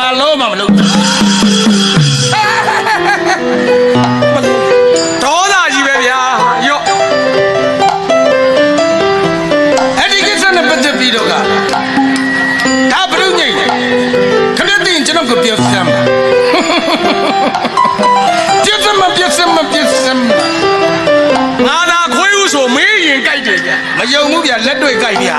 င်လာငါလုံးမမလို့ဒေါသကြီးပဲဗျာရော့အဲ့ဒီကိစ္စနဲ့ပတ်သက်ပြီးတော့ကဒါဘယ်လိုညိတ်လဲခမသိရင်ကျွန်တော်ကိုပြစ်စမ်းမှာပြစ်စမ်းမှာပြစ်စမ်းမှာပြစ်စမ်းမှာငါသာခွေးဥဆိုမေးရင်ကြိုက်တယ်ဗျာမယုံဘူးဗျလက်တွေ့ကြိုက်ဗျ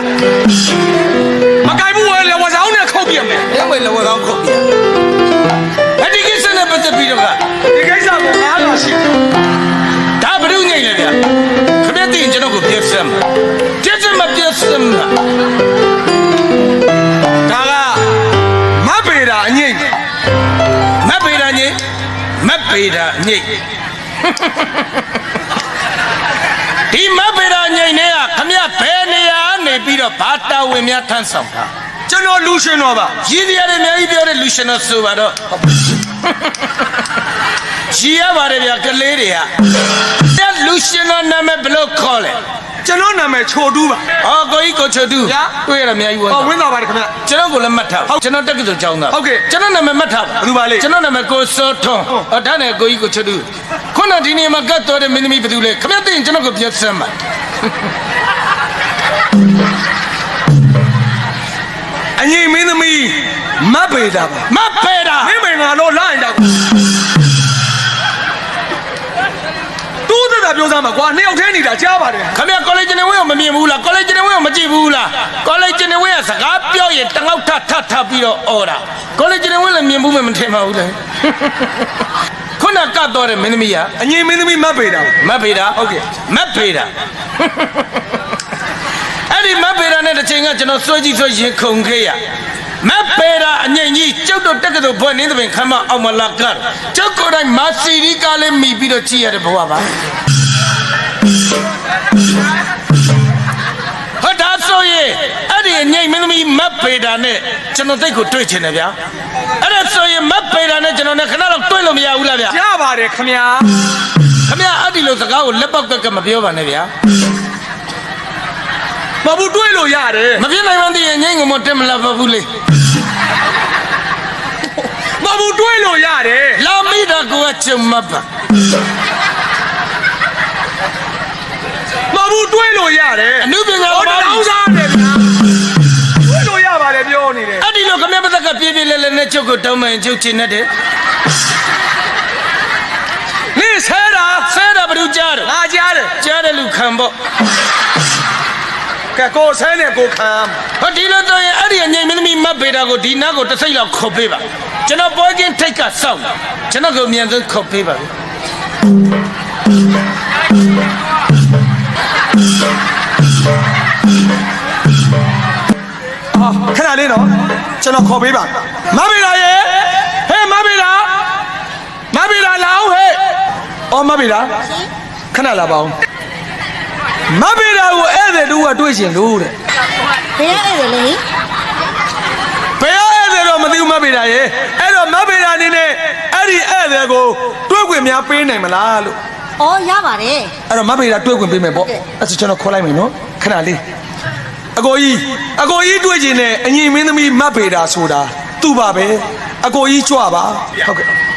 မက်ပေတာညိဒီမက်ပေတာညိနေကခမဘယ်နေရာနေပြီးတော့ဘာတာဝန်များထမ်းဆောင်တာကျွန်တော်လူရှင်တော်ပါရည်ရည်အများကြီးပြောတဲ့လူရှင်တော်ဆိုပါတော့ရည်ရပါတယ်ဗျာကလေးတွေကတဲ့လူရှင်တော်နာမည်ဘယ်လို့ခေါ်လဲ ကျွန်တော်နာမည်ချိုတူးပါဟောကိုကြီးကိုချွတ်တူဗျာတွေ့ရတာအများကြီးဝမ်းဟောသာဝင်းတော်ပါတယ်ခင်ဗျကျွန်တော်ကိုလည်းမှတ်ထားပါကျွန်တော်တက္ကသိုလ်ကျောင်းသားဟုတ်ကဲ့ကျွန်တော်နာမည်မှတ်ထားပါဘယ်သူပါလဲကျွန်တော်နာမည်ကိုစောထွန်းဟောဒါနဲ့ကိုကြီးကိုချွတ်တူခုနဒီနေ့မှာကတ်တော်တဲ့မင်းသမီးဘယ်သူလဲခမသိရင်ကျွန်တော်ကိုပြတ်စမ်းပါအငိမ့်မင်းသမီးမပေတာပါမတ်ဖေတာမင်းမင်္ဂလာတော့လာရင်တော့ ပြောစမ်းပါကွာနှစ်ယောက်ထဲနေတာကြားပါတယ်ခမကောလိပ်ကျနေဝင်းကိုမမြင်ဘူးလားကောလိပ်ကျနေဝင်းကိုမကြည့်ဘူးလားကောလိပ်ကျနေဝင်းကစကားပြောရင်တငေါက်ထထထပြီးတော့អော်တာကောလိပ်ကျနေဝင်းလည်းမြင်ဘူးမထင်ပါဘူးလေခုနကတ်တော်တဲ့မင်းသမီးကအငိမ့်မင်းသမီးမပေတာပါမတ်ဖေတာဟုတ်ကဲ့မတ်ဖေတာအဲ့ဒီမတ်ဖေတာနဲ့တစ်ချိန်ကကျွန်တော်စွဲကြည့်စွဲရင်ခုန်ခဲ့ရမတ်ဖေတာအငိမ့်ကြီးကျုပ်တို့တက္ကသိုလ်ဘွဲ့နင်းသဘင်ခမ်းမအောင်မလာကတ်ကျုပ်ကိုယ်တိုင်မာစီရီကားလေးမိပြီးတော့ကြည့်ရတဲ့ဘဝပါ ငိမ့်မင်းသမီးမတ်ဖေတာနဲ့ကျွန်တော်တိတ်ကိုတွေ့ချင်တယ်ဗျာအဲ့ဒါဆိုရင်မတ်ဖေတာနဲ့ကျွန်တော်နဲ့ခဏတော့တွေ့လို့မရဘူးလားဗျာရပါတယ်ခင်ဗျာခမရအဲ့ဒီလိုစကားကိုလက်ပေါက်ကက်ကမပြောပါနဲ့ဗျာမဘူးတွေးလို့ရတယ်မပြနိုင်မှန်းသိရင်ငိမ့်ကမတက်မလာပါဘူးလေမဘူးတွေးလို့ရတယ်လာမိတာကိုကချုံမတ်ပါမဘူးတွေးလို့ရတယ်အနုပညာဟောဘာတောင်းစားတယ်ဗျာ ခမရပသက်ကပြေးပြေးလဲလဲနဲ့ချုပ်ကိုတောင်းမှန်ချုပ်ချင်တဲ့နေဆဲတာဆဲတာဘယ်သူကြားတော့ငါကြားတယ်ကြားတယ်လူခံပေါ့ကဲကိုဆဲနဲ့ကိုခံဟောဒီလိုတော့ရင်အဲ့ဒီအငိမ့်မင်းသမီးမတ်ပေတာကိုဒီနားကိုတစ်စိတ်လောက်ခုတ်ပေးပါကျွန်တော်ပွဲချင်းထိတ်ကစောင့်ကျွန်တော်ကိုအမြန်ဆုံးခုတ်ပေးပါဗျဟာခဏလေးနော် ကျွန်တော်ခေါ်ပေးပါမမေလာရေဟဲ့မမေလာမမေလာလာအောင်ဟဲ့အော်မမေလာခဏလာပါအောင်မမေလာကိုဧည့်သည်တူကတွေ့ရှင်လို့တဲ့ဘယ်ရအဲ့ဒါလဲဘယ်ဧည့်သည်တော့မသိဘူးမမေလာရေအဲ့တော့မမေလာအနေနဲ့အဲ့ဒီဧည့်သည်ကိုတွေ့ခွင့်များပေးနိုင်မလားလို့။အော်ရပါတယ်အဲ့တော့မမေလာတွေ့ခွင့်ပေးမယ်ပေါ့အဲ့ဆိုကျွန်တော်ခေါ်လိုက်မယ်နော်ခဏလေး အကိုကြီးအကိုကြီးတွေ့ခြင်းနဲ့အညီမင်းသမီးမတ်ပေတာဆိုတာသူ့ပါပဲအကိုကြီးကြွပါဟုတ်ကဲ့။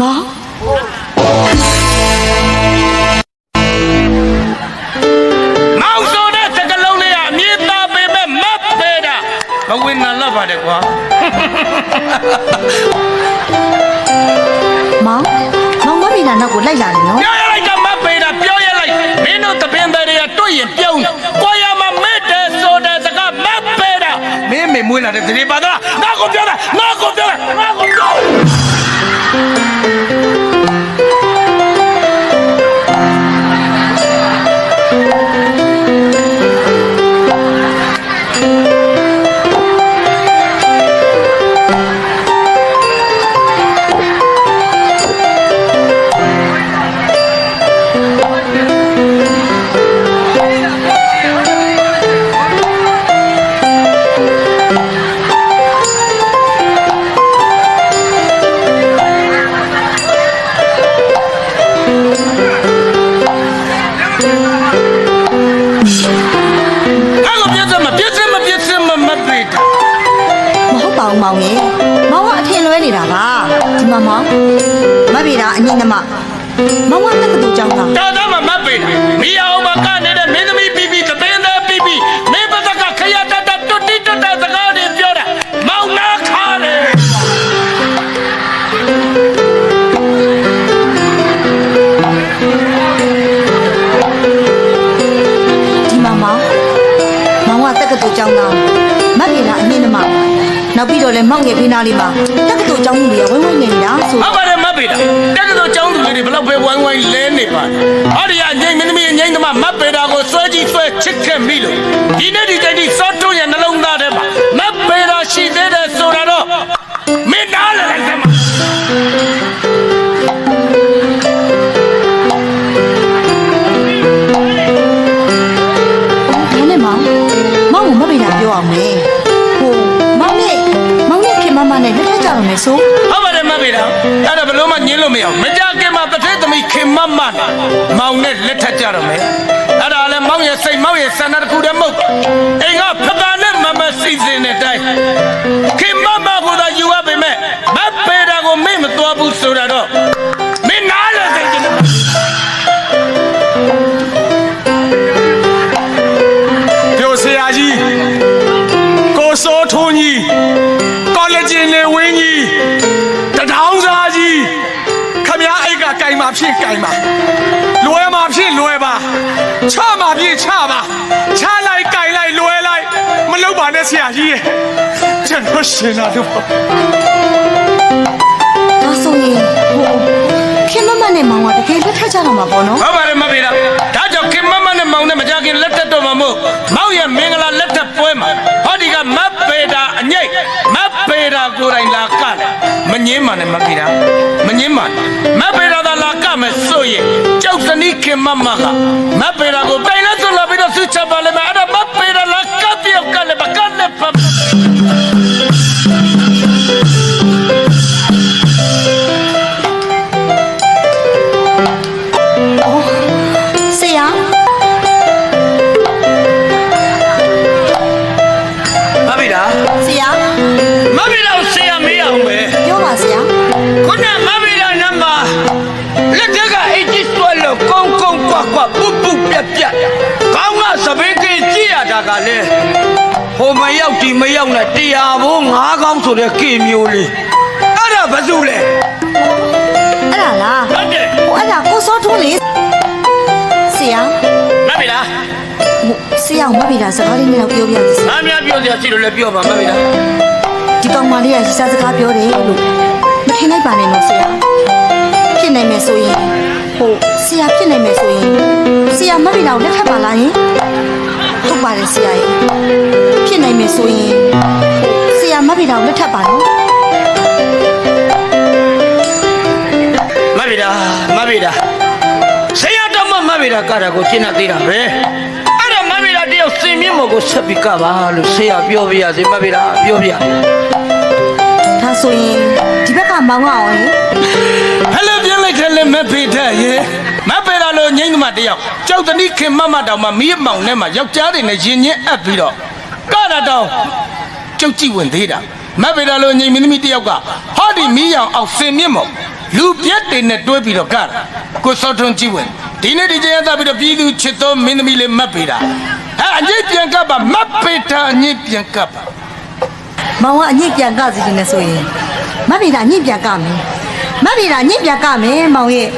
မောင်မော ပါတယ်ကွာမောင်မောင်မမီနာနောက်ကိုလိုက်လာတယ်နော်ပြောရလိုက်တော့မတ်ပေတာပြောရလိုက်မင်းတို့တပင်တွေကတွေ့ရင်ပြုံးကိုရမှာမဲ့တယ်ဆိုတဲ့စကားမတ်ပေတာမင်းမေမွေးလာတဲ့ဒီပါတော့ငါကိုပြောတာငါကိုပြောတာငါကိုပြော ဒီမှာမောင်မဗေဒာအငိမ့်နမမောင်ကတက္ကသိုလ်ကျောင်းသားတာသားမမတ်ပေတာမိအောင်မကနေ လဲမောင်ငယ်ဖေးနာလေးမှာတက္ကသိုလ်ကျောင်းကြီးတွေကဝင်းဝင်းနေနေတာဆိုဟုတ်ပါတယ်မတ်ပေတာတက်ကတော်ចောင်းသူလေးတွေဘလောက်ပဲဝိုင်းဝိုင်းလဲနေပါဟောဒီကငိမ့်မင်းသမီးငိမ့်သမားမတ်ပေတာကိုစွဲကြည့်စွဲချစ်ခဲ့မိလို့ဒီနေ့ဒီချိန်ထိစောတွန်းရဲ့နှလုံးသားထဲမှာမတ်ပေတာရှိသေးတယ်ဆိုတာတော့မင်းနားလည်လိုက်သမားဒါနဲ့မောင်မောင်ကမဗေဒာပြောအောင်မယ် က်ထပ်ကြတော့မယ်ဆိုဟုတ်ပါတယ်မတ်ပေတာအဲ့ဒါဘလို့မှညင်းလို့မရအောင်မကြခင်မှာတစ်ထည့်သမီးခင်မမနဲ့မောင်နဲ့လက်ထပ်ကြတော့မယ်အဲ့ဒါလည်းမောင်ရဲ့စိတ်မောင်ရဲ့ဆန္ဒတစ်ခုတည်းမဟုတ်အိမ်ကဖတာနဲ့မမစီစဉ်တဲ့အတိုင်းခင်မမကိုသာယူရပေမဲ့မတ်ပေတာကိုမေ့မသွားဘူးဆိုတာတော့ ချမှာဖြစ်ချပါချလိုက်ကြိုင်လိုက်လွယ်လိုက်မလုပ်ပါနဲ့ဆရာကြီးရဲ့ကျွန်တော်ရှင်လာလို့ပေါ့ဒါဆိုရင်ဟိုခင်မမနဲ့မောင်ကတကယ်လက်ထပ်ကြတော့မှာပေါ့နော်ဟုတ်ပါတယ်မဖေတာဒါကြောင့်ခင်မမနဲ့မောင်နဲ့မကြခင်လက်ထက်တော့မှာမို့မောင်ရဲ့မင်္ဂလာလက်ထက်ပွဲမှာဟောဒီကမတ်ပေတာအငိတ်မတ်ပေတာကိုယ်တိုင်လာကတယ်မငင်းပါနဲ့မဖေတာမငင်းပါနဲ့မတ်ပေတာသာလာက မယ်ဆိုရင်ကြောက်စနီးခင်မမကမတ်ပေတာကိုတိုင်လက်စွန်လာပြီးတော့ဆွချပါလိမ့်မယ်အဲ့ဒါမတ်ပေတာလာကပြောက်ကလည်းမကလည်းပါ တာကလေဟိုမရောက်ဒီမရောက်နဲ့တရားဘိုးငါးကောင်းဆိုတဲ့ကေမျိုးလေးအဲ့ဒါဘာလို့လဲအဲ့ဒါလားဟုတ်တယ်ဟိုအဲ့ဒါကိုစောထွန်းလေဆရာမမေရာဟိုဆရာကမဗေဒာစကားလေးနဲ့တော့ပြောပြစီဆရာအများပြောစရာရှိလို့လည်းပြောပါမမေရာဒီကောင်မလေးကရီစာစကားပြောတယ်လို့မထင်လိုက်ပါနဲ့နော်ဆရာဖြစ်နိုင်မယ်ဆိုရင်ဟိုဆရာဖြစ်နိုင်မယ်ဆိုရင်ဆရာမဗေဒာကိုလက်ထပ်ပါလားယင် ဟုတ်ပါတယ်ဆရာရဲ့ဖြစ်နိုင်မယ်ဆိုရင်ဆရာမဗေဒာကိုလက်ထပ်ပါနော်မမေရာမမေရာဆရာတော်မမမေရာကတာကိုကျင့်သေးတာပဲအဲ့ဒါမမေရာတယောက်စင်မြင့်မော်ကိုဆက်ပြီးကပါလို့ဆရာပြောပြရစေမမေရာပြောပြဒါဆိုရင်ဒီဘက်ကမောင်းအောင်လေဟဲ့လေပြင်းလိုက်ခဲလေမဖေးတဲ့ရေမဖေးတာ လို့ငိမ့်သမားတယောက်ကြောက်တနည်းခင်မမတောင်မှမီးမောင်ထဲမှာယောက်ျားတွေနဲ့ရင်ချင်းအပ်ပြီးတော့ကတာတောင်ကျုပ်ကြည့်ဝင်သေးတာမဖေးတာလို့ငိမ့်မင်းသမီးတယောက်ကဟောဒီမီးရောင်အောင်စင်မြင့်မောင်လူပြက်တွေနဲ့တွဲပြီးတော့ကတာကိုစောထွန်းကြည့်ဝင်ဒီနေ့ဒီချိန်ရသပြီးတော့ပြည်သူချစ်သောမင်းသမီးလေးမတ်ဖေးတာဟဲ့အညစ်ပြန်ကပ်ပါမတ်ဖေးတာအညစ်ပြန်ကပ်ပါမောင်ကအညစ်ပြန်ကစီနေဆိုရင်မဗေဒာညစ်ပြန်ကမယ်မဗေဒာညစ်ပြန်ကမယ်မောင်ရဲ့